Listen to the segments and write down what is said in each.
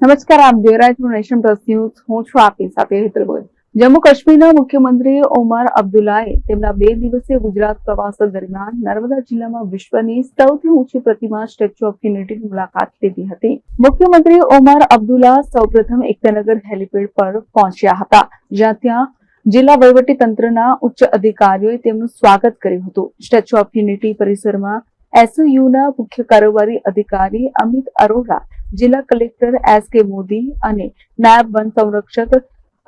નમસ્કાર, આપ જોઈ રહ્યા પ્લસ ન્યૂઝ. હું છું આપની સાથે હેતલ જમ્મુ કાશ્મીરના મુખ્યમંત્રી ઓમર અબ્દુલ્લાએ તેમના બે દિવસીય ગુજરાત પ્રવાસ દરમિયાન નર્મદા જિલ્લામાં વિશ્વની સૌથી ઊંચી પ્રતિમા સ્ટેચ્યુ ઓફ યુનિટીની મુલાકાત લીધી હતી. મુખ્યમંત્રી ઓમર અબ્દુલ્લા સૌપ્રથમ એકતાનગર હેલિપેડ પર પહોંચ્યા હતા, જ્યાં ત્યાં જિલ્લા વહીવટી તંત્રના ઉચ્ચ અધિકારીઓએ તેમનું સ્વાગત કર્યું હતું. સ્ટેચ્યુ ઓફ યુનિટી પરિસરમાં એસયુના મુખ્ય કારોબારી અધિકારી અમિત અરોરા જિલ્લા કલેક્ટર એસ કે મોદી અને નાયબ વન સંરક્ષક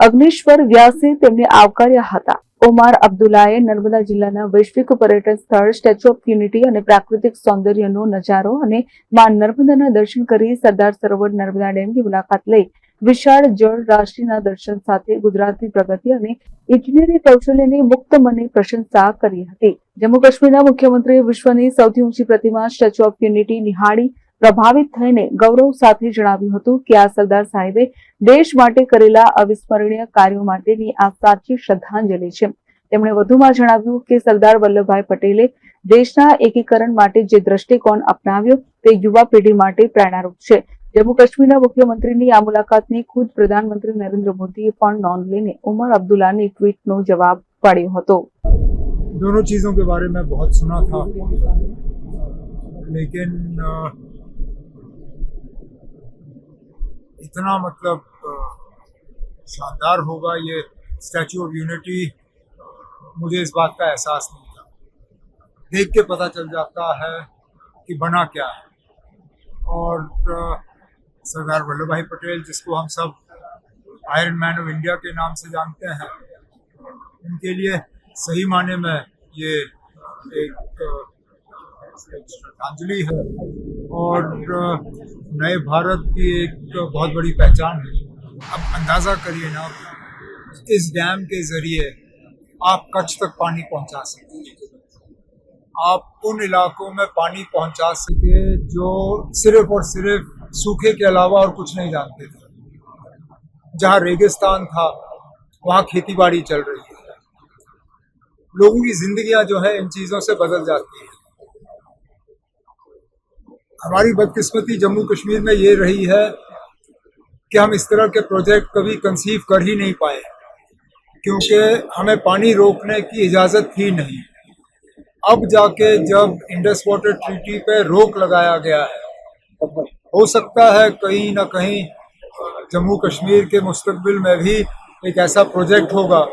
અગ્નેશ્વર વ્યાસે તેમને આવકાર્યા હતા. ઓમાર અબ્દુલ્લાએ નર્મદા જિલ્લાના વૈશ્વિક પર્યટન સ્થળ, સ્ટેચ્યુ ઓફ યુનિટી અને પ્રાકૃતિક સૌંદર્યનો નજારો અને માં નર્મદાના દર્શન કરી સરદાર સરોવર નર્મદા ડેમની મુલાકાત લઈ વિશાળ જળ રાશિના દર્શન સાથે ગુજરાતની પ્રગતિ અને ઇજનેરી કૌશલ્યની મુક્ત મને પ્રશંસા કરી હતી. જમ્મુ કાશ્મીરના મુખ્યમંત્રીએ વિશ્વની સૌથી ઊંચી પ્રતિમા સ્ટેચ્યુ ઓફ યુનિટી નિહાળી પ્રભાવિત થઈને ગૌરવ સાથે જણાવ્યું હતું કે આ સરદાર સાહેબે દેશ માટે કરેલા અવિસ્મરણીય કાર્યો માટેની આ સાચી શ્રદ્ધાંજલિ છે તેમણે વધુમાં જણાવ્યું કે સરદાર વલ્લભભાઈ પટેલે દેશના એકીકરણ માટે જે દ્રષ્ટિકોણ અપનાવ્યો તે યુવા પેઢી માટે પ્રેરણારૂપ છે જમ્મુ કાશ્મીરના મુખ્યમંત્રીની આ મુલાકાતની ખુદ પ્રધાનમંત્રી નરેન્દ્ર મોદીએ પણ નોંધ લઈને ઉમર અબ્દુલ્લાની ટ્વીટનો જવાબ પાડ્યો હતો दोनों चीज़ों के बारे में बहुत सुना था लेकिन इतना मतलब शानदार होगा ये स्टैचू ऑफ़ यूनिटी मुझे इस बात का एहसास नहीं था। देख के पता चल जाता है कि बना क्या है। और सरदार वल्लभ भाई पटेल, जिसको हम सब आयरन मैन ऑफ़ इंडिया के नाम से जानते हैं, उनके लिए सही माने में ये एक श्रद्धांजलि है और नए भारत की एक बहुत बड़ी पहचान है। अब अंदाज़ा करिए ना इस डैम के ज़रिए आप कच्छ तक पानी पहुँचा सकते हैं। आप उन इलाकों में पानी पहुँचा सके जो सिर्फ़ और सिर्फ़ सूखे के अलावा और कुछ नहीं जानते थे। जहाँ रेगिस्तान था, वहाँ खेती बाड़ी चल रही है। लोगों की जिंदगियाँ जो है, इन चीज़ों से बदल जाती है। हमारी बदकिस्मती जम्मू कश्मीर में ये रही है कि हम इस तरह के प्रोजेक्ट कभी कंसीव कर ही नहीं पाए, क्योंकि हमें पानी रोकने की इजाज़त थी नहीं। अब जाके जब इंडस वाटर ट्रीटी पे रोक लगाया गया है, हो सकता है कहीं ना कहीं जम्मू कश्मीर के मुस्तबिल में भी एक ऐसा प्रोजेक्ट होगा,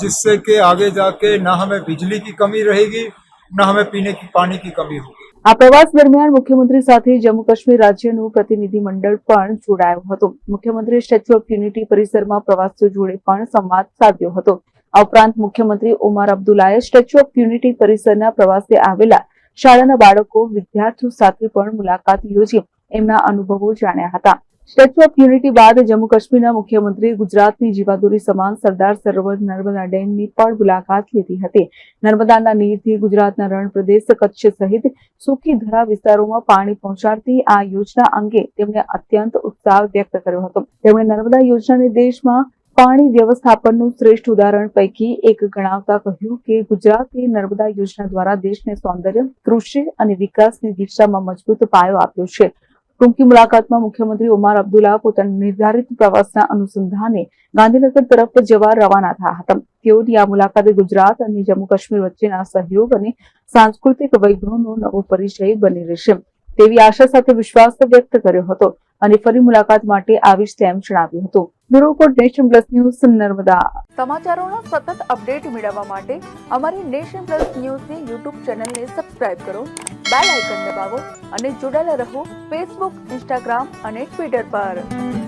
जिससे कि आगे जाके ना हमें बिजली की कमी रहेगी, ना हमें पीने की पानी की कमी होगी। આ પ્રવાસ દરમિયાન મુખ્યમંત્રી સાથે જમ્મુ કાશ્મીર રાજ્યનું પ્રતિનિધિ મંડળ પણ જોડાયું હતું. મુખ્યમંત્રી સ્ટેચ્યુ ઓફ યુનિટી પરિસરમાં પ્રવાસીઓ જોડે પણ સંવાદ સાધ્યો હતો. આ ઉપરાંત મુખ્યમંત્રી ઓમાર અબ્દુલ્લાએ સ્ટેચ્યુ ઓફ યુનિટી પરિસરના પ્રવાસે આવેલા શાળાના બાળકો, વિદ્યાર્થીઓ સાથે પણ મુલાકાત યોજી. એમના અનુભવો જાણ્યા હતા. સ્ટેચ્યુ ઓફ યુનિટી બાદ જમ્મુ કાશ્મીરના મુખ્યમંત્રીએ ગુજરાતની જીવાદોરી સમાન સરદાર સરોવર નર્મદા ડેમની પણ મુલાકાત લીધી હતી. નર્મદાના નીરથી ગુજરાતના રણ પ્રદેશ કચ્છ સહિત સૂકી ધરા વિસ્તારોમાં પાણી પહોંચાડતી આ યોજના અંગે તેમણે અત્યંત ઉત્સાહ વ્યક્ત કર્યો હતો. તેમણે નર્મદા યોજનાને દેશમાં પાણી વ્યવસ્થાપનનું શ્રેષ્ઠ ઉદાહરણ પૈકી એક ગણાવતા કહ્યું કે ગુજરાતે નર્મદા યોજના દ્વારા દેશને સૌંદર્ય, કૃષિ અને વિકાસની દિશામાં મજબૂત પાયો આપ્યો છે. ટૂંકી મુલાકાતમાં મુખ્યમંત્રી ઓમાર અબ્દુલ્લા પોતાના નિર્ધારિત પ્રવાસના અનુસંધાને ગાંધીનગર તરફ જવા રવાના થયા હતા. તેઓની આ મુલાકાતે ગુજરાત અને જમ્મુ કાશ્મીર વચ્ચેના સહયોગ અને સાંસ્કૃતિક વૈભવનો નવો પરિચય બની રહેશે તેવી આશા સાથે વિશ્વાસ વ્યક્ત કર્યો હતો. અને ફરી મુલાકાત માટે આવીશ તેમ જણાવ્યું હતું. Bureau report nation plus news Narmada. સમાચારોના સતત અપડેટ મેળવવા માટે અમારી નેશન પ્લસ ન્યૂઝની યુટ્યુબ ચેનલને સબસ્ક્રાઇબ કરો, બેલ આઇકન દબાવો અને જોડાયેલા રહો ફેસબુક, ઇન્સ્ટાગ્રામ અને ટ્વિટર પર.